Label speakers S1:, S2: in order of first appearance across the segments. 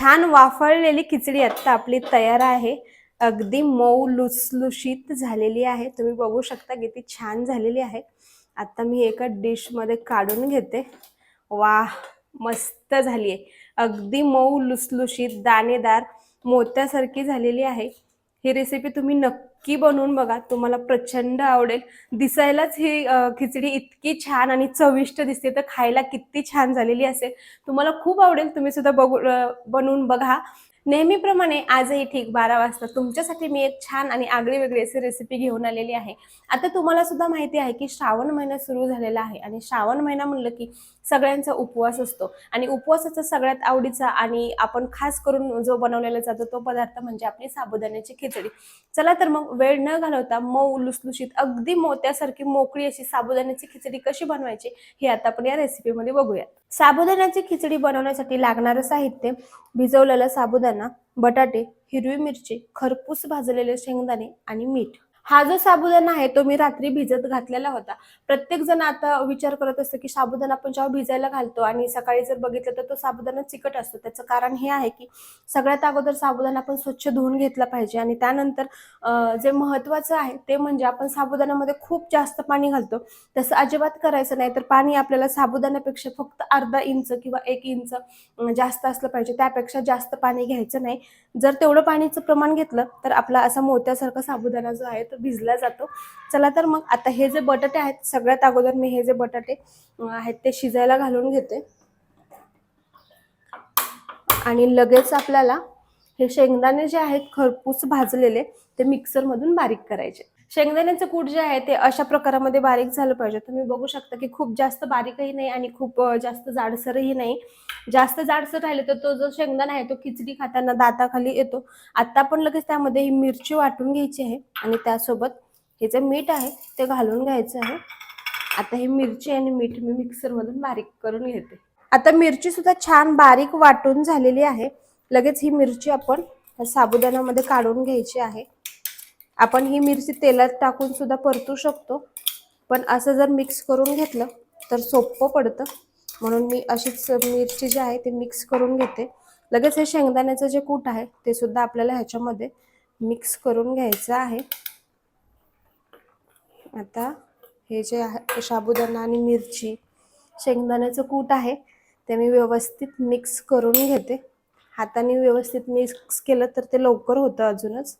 S1: छान वाफळलेली खिचडी आत्ता आपली तयार आहे. अगदी मऊ लुसलुशीत झालेली आहे. तुम्ही बघू शकता किती छान झालेली आहे. आता मी एका डिशमध्ये काढून घेते. वा मस्त झाली आहे अगदी मऊ लुसलुशीत दाणेदार मोत्यासारखी झालेली आहे. ही रेसिपी तुम्ही नक्की बनवून बघा. तुम्हाला प्रचंड आवडेल. दिसायलाच ही खिचडी इतकी छान आणि चविष्ट दिसते. तर खायला किती छान झालेली असेल. तुम्हाला खूप आवडेल. तुम्ही सुद्धा बघू बनवून बघा. नेहमीप्रमाणे आजही ठीक बारा वाजता तुमच्यासाठी मी एक छान आणि आगळी वेगळी अशी रेसिपी घेऊन आलेली आहे. आता तुम्हाला सुद्धा माहिती आहे की श्रावण महिना सुरू झालेला आहे आणि श्रावण महिना म्हणलं की सगळ्यांचा उपवास असतो. आणि उपवासाचा सगळ्यात आवडीचा आणि आपण खास करून जो बनवलेला जातो तो पदार्थ म्हणजे आपली साबुदाण्याची खिचडी. चला तर मग वेळ न घालवता मऊ लुसलुशीत अगदी मोत्यासारखी मोकळी अशी साबुदाण्याची खिचडी कशी बनवायची हे आता आपण या रेसिपीमध्ये बघूयात. साबुदाण्याची खिचडी बनवण्यासाठी लागणारं साहित्य भिजवलेलं साबुदाणा बटाटे हिरवी मिरची खरपूस भाजलेले शेंगदाणे आणि मीठ. हा जो साबुदाणा आहे तो मी रात्री भिजत घातलेला होता. प्रत्येक जण आता विचार करत असतो की साबुदाणा आपण जेव्हा भिजायला घालतो आणि सकाळी जर बघितलं तर तो साबुदाणा चिकट असतो. त्याचं कारण हे आहे की सगळ्यात अगोदर साबुदाणा आपण स्वच्छ धुवून घेतला पाहिजे आणि त्यानंतर जे महत्वाचं आहे ते म्हणजे आपण साबुदाण्यामध्ये खूप जास्त पाणी घालतो. तसं अजिबात करायचं नाही तर पाणी आपल्याला साबुदाण्यापेक्षा फक्त अर्धा इंच किंवा एक इंच जास्त असलं पाहिजे. त्यापेक्षा जास्त पाणी घ्यायचं नाही. जर तेवढं पाणीचं प्रमाण घेतलं तर आपला असा मोत्यासारखा साबुदाणा जो आहे तो भिजला जातो. चला तर मग आता हे जे बटाटे आहेत सगळ्यात अगोदर मी हे जे बटाटे आहेत ते शिजायला घालून घेते. आणि लगेच आपल्याला हे शेंगदाणे जे आहेत खरपूस भाजलेले ते मिक्सर मधून बारीक करायचे. शेंगदाण्याचं कूट जे आहे ते अशा प्रकारामध्ये बारीक झालं पाहिजे. तुम्ही बघू शकता की खूप जास्त बारीकही नाही आणि खूप जास्त जाडसरही नाही. जास्त जाडसर राहिले तर तो जो शेंगदाणा आहे तो खिचडी खाताना दाताखाली येतो. आता पण लगेच त्यामध्ये ही मिरची वाटून घ्यायची आहे आणि त्यासोबत हे जे मीठ आहे ते घालून घ्यायचं आहे. आता हे मिरची आणि मीठ मी मिक्सरमधून बारीक करून घेते. आता मिरची सुद्धा छान बारीक वाटून झालेली आहे. लगेच ही मिरची आपण साबुदाण्यामध्ये काढून घ्यायची आहे. आपण ही मिरची तेलात टाकून सुद्धा परतू शकतो. पण असं जर मिक्स करून घेतलं तर सोपं पडतं. म्हणून मी अशीच मिरची जी आहे ती मिक्स करून घेते. लगेच हे शेंगदाण्याचं जे कूट आहे ते सुद्धा आपल्याला ह्याच्यामध्ये मिक्स करून घ्यायचं आहे. आता हे जे आहे साबुदाणा आणि मिरची शेंगदाण्याचं कूट आहे ते मी व्यवस्थित मिक्स करून घेते. हाताने व्यवस्थित मिक्स केलं तर ते लवकर होतं अजूनच.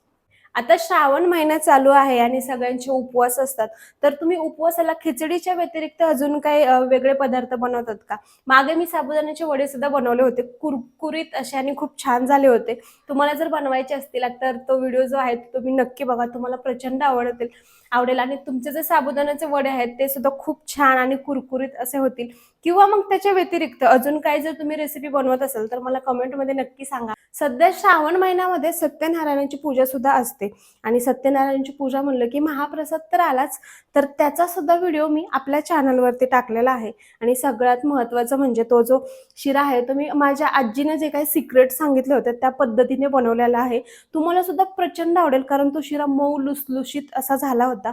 S1: आता श्रावण महिना चालू आहे आणि सगळ्यांचे उपवास असतात. तर तुम्ही उपवासाला खिचडीच्या व्यतिरिक्त अजून काही वेगळे पदार्थ बनवतात का? मागे मी साबुदाण्याचे वडे सुद्धा बनवले होते. कुरकुरीत असे आणि खूप छान झाले होते. तुम्हाला जर बनवायचे असतील तर तो व्हिडिओ जो आहे तो तुम्ही नक्की बघा. तुम्हाला प्रचंड आवडतील आवडेल. आणि तुमचे जे साबुदाण्याचे वडे आहेत ते सुद्धा खूप छान आणि कुरकुरीत असे होतील. किंवा मग त्याच्या व्यतिरिक्त अजून काही जर तुम्ही रेसिपी बनवत असाल तर मला कमेंटमध्ये नक्की सांगा. सध्या श्रावण महिन्यामध्ये सत्यनारायणाची पूजा सुद्धा असते. आणि सत्यनारायणची पूजा म्हणलं की महाप्रसाद तर आलाच तर त्याचा सुद्धा व्हिडिओ मी आपल्या चॅनलवरती टाकलेला आहे. आणि सगळ्यात महत्त्वाचं म्हणजे तो जो शिरा आहे तो मी माझ्या आजीने जे काही सिक्रेट सांगितले होते त्या पद्धतीने बनवलेला आहे. तुम्हाला सुद्धा प्रचंड आवडेल कारण तो शिरा मऊ लुसलुशीत असा झाला होता.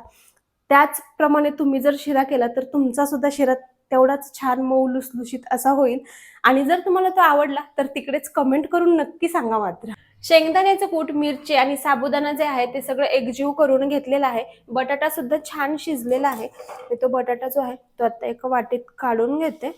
S1: त्याचप्रमाणे तुम्ही जर शिरा केला तर तुमचा सुद्धा शिरा तेवढाच छान मऊ लुसलुशीत असा होईल. आणि जर तुम्हाला तो आवडला तर तिकडेच कमेंट करून नक्की सांगा मात्र. शेंगदाण्याचं कूट मिरची आणि साबुदाणा जे आहे ते सगळं एकजीव करून घेतलेलं आहे. बटाटा सुद्धा छान शिजलेला आहे. मी तो बटाटा जो आहे तो आता एका वाटीत काढून घेते.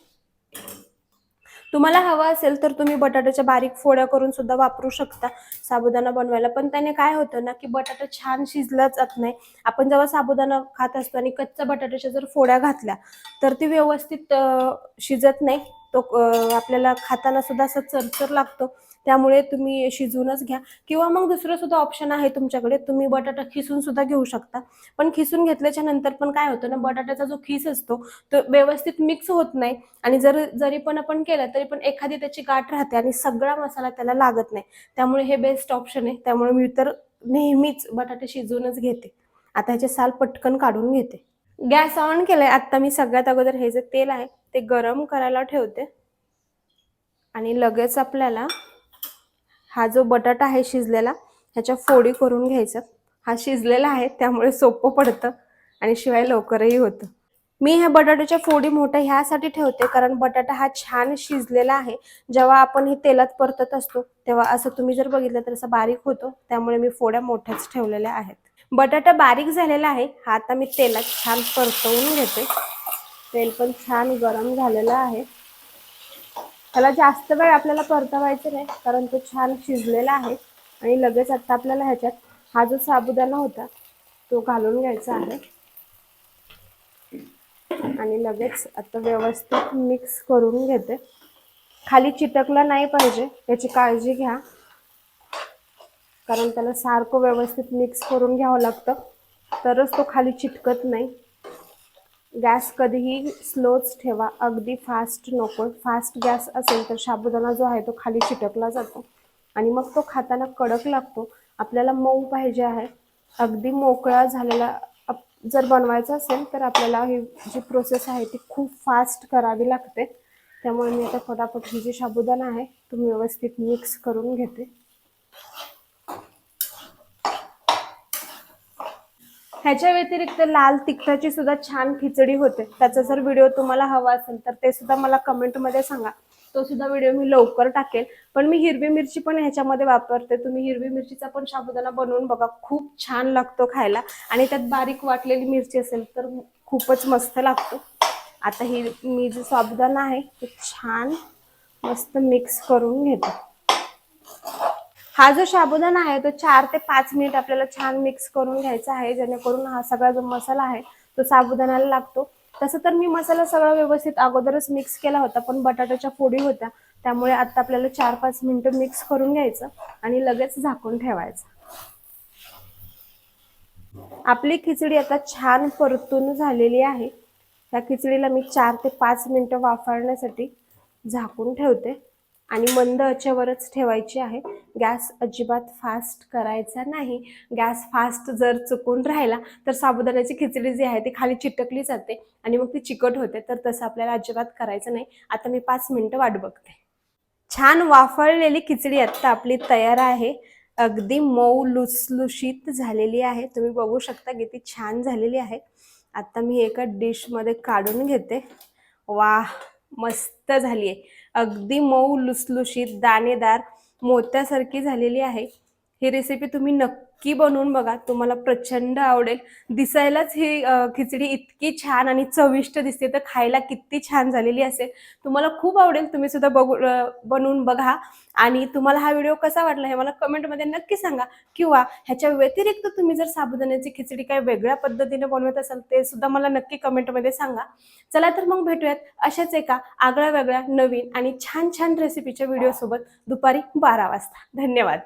S1: तुम्हाला हवा असेल तर तुम्ही बटाट्याच्या बारीक फोड्या करून सुद्धा वापरू शकता. साबुदाणा बनवायला. पण त्याने काय होतं ना की बटाटा छान शिजला जात नाही. आपण जेव्हा साबुदाणा खात असतो आणि कच्चा बटाट्याच्या जर फोड्या घातल्या तर ती व्यवस्थित शिजत नाही. तो आपल्याला खाताना सुद्धा असं चरचर लागतो. त्यामुळे तुम्ही शिजवूनच घ्या. किंवा मग दुसरं सुद्धा ऑप्शन आहे तुमच्याकडे तुम्ही बटाटा खिसून सुद्धा घेऊ शकता. पण खिसून घेतल्याच्या नंतर पण काय होतं ना बटाट्याचा जो खिस असतो तो व्यवस्थित मिक्स होत नाही. आणि जर जरी पण आपण केलं तरी पण एखादी त्याची गाठ राहते आणि सगळा मसाला त्याला लागत नाही. त्यामुळे हे बेस्ट ऑप्शन आहे. त्यामुळे मी तर नेहमीच बटाटे शिजवूनच घेते. आता ह्याचे साल पटकन काढून घेते. गॅस ऑन केलाय. आता मी सगळ्यात अगोदर हे जे तेल आहे ते गरम करायला ठेवते. आणि लगेच आपल्याला हा जो बटाटा आहे शिजलेला ह्याच्या फोडी करून घ्यायचं. हा शिजलेला आहे त्यामुळे सोपं पडतं आणि शिवाय लवकरही होतं. मी ह्या बटाट्याच्या फोडी मोठ्या ह्यासाठी ठेवते कारण बटाटा हा छान शिजलेला आहे. जेव्हा आपण हे तेलात परतत असतो तेव्हा असं तुम्ही जर बघितलं तर असं बारीक होतो त्यामुळे मी फोड्या मोठ्याच ठेवलेल्या आहेत. बटाटा बारीक झालेला आहे हा आता मी तेलात छान परतवून घेते. तेल पण छान गरम झालेलं आहे. त्याला जास्त वेळ आपल्याला परतवायचं नाही कारण तो छान शिजलेला आहे. आणि लगेच आता आपल्याला ह्याच्यात हा जो साबुदाणा होता तो घालून घ्यायचा आहे. आणि लगेच आता व्यवस्थित मिक्स करून घेते. खाली चिटकला नाही पाहिजे याची काळजी घ्या. कारण त्याला सारखं व्यवस्थित मिक्स करून घ्यावं लागतं. तरच तो खाली चिटकत नाही. गॅस कधीही स्लोच ठेवा. अगदी फास्ट नको. फास्ट गॅस असेल तर साबुदाणा जो आहे तो खाली चिटकला जातो आणि मग तो खाताना कडक लागतो. आपल्याला मऊ पाहिजे आहे. अगदी मोकळा झालेला अप- जर बनवायचा असेल तर आपल्याला ही जी प्रोसेस आहे ती खूप फास्ट करावी लागते. त्यामुळे मी आता फटाफट ही जी साबुदाणा आहे तो व्यवस्थित मिक्स करून घेते. ह्याच्या व्यतिरिक्त लाल तिखटाची सुद्धा छान खिचडी होते. त्याचा जर व्हिडिओ तुम्हाला हवा असेल तर ते सुद्धा मला कमेंटमध्ये सांगा. तो सुद्धा व्हिडिओ मी लवकर टाकेल. पण मी हिरवी मिरची पण ह्याच्यामध्ये वापरते. तुम्ही हिरवी मिरचीचा पण साबुदाणा बनवून बघा. खूप छान लागतो खायला. आणि त्यात बारीक वाटलेली मिरची असेल तर खूपच मस्त लागतो. आता ही मी जो साबुदाणा आहे तो छान मस्त मिक्स करून घेतो. हा जो साबुदाणा आहे तो चार ते पाच मिनिट आपल्याला छान मिक्स करून घ्यायचा आहे. जेणेकरून हा सगळा जो मसाला आहे तो साबुदाण्याला लागतो. तसं तर मी मसाला सगळा व्यवस्थित अगोदरच मिक्स केला होता पण बटाट्याच्या फोडी होत्या. त्यामुळे आता आपल्याला चार पाच मिनिटं मिक्स करून घ्यायचं आणि लगेच झाकून ठेवायचं. आपली खिचडी आता छान परतून झालेली आहे. त्या खिचडीला मी चार ते पाच मिनिटं वाफरण्यासाठी झाकून ठेवते. आणि मंद आचेवरच ठेवायची आहे. गॅस अजिबात फास्ट करायचा नाही. गॅस फास्ट जर चुकून राहिला तर साबुदाण्याची खिचडी जी आहे ती खाली चिटकली जाते आणि मग ती चिकट होते. तर तसं आपल्याला अजिबात करायचं नाही. आता मी पाच मिनटं वाट बघते. छान वाफळलेली खिचडी आत्ता आपली तयार आहे. अगदी मऊ लुसलुशीत झालेली आहे. तुम्ही बघू शकता किती छान झालेली आहे. आता मी एका डिशमध्ये काढून घेते. वा मस्त झाली आहे अगदी मऊ लुसलुशीत दाणेदार मोत्यासारखी झालेली आहे. ही रेसिपी तुम्ही नक्की बनवून बघा. तुम्हाला प्रचंड आवडेल. दिसायलाच ही खिचडी इतकी छान आणि चविष्ट दिसते. तर खायला किती छान झालेली असेल. तुम्हाला खूप आवडेल. तुम्ही सुद्धा बघू बनवून बघा. आणि तुम्हाला हा व्हिडिओ कसा वाटला हे मला कमेंटमध्ये नक्की सांगा. किंवा ह्याच्या व्यतिरिक्त तुम्ही जर साबुदाण्याची खिचडी काही वेगळ्या पद्धतीने बनवत असाल ते सुद्धा मला नक्की कमेंटमध्ये सांगा. चला तर मग भेटूयात अशाच एका आगळ्या वेगळ्या नवीन आणि छान छान रेसिपीच्या व्हिडिओसोबत दुपारी बारा वाजता. धन्यवाद.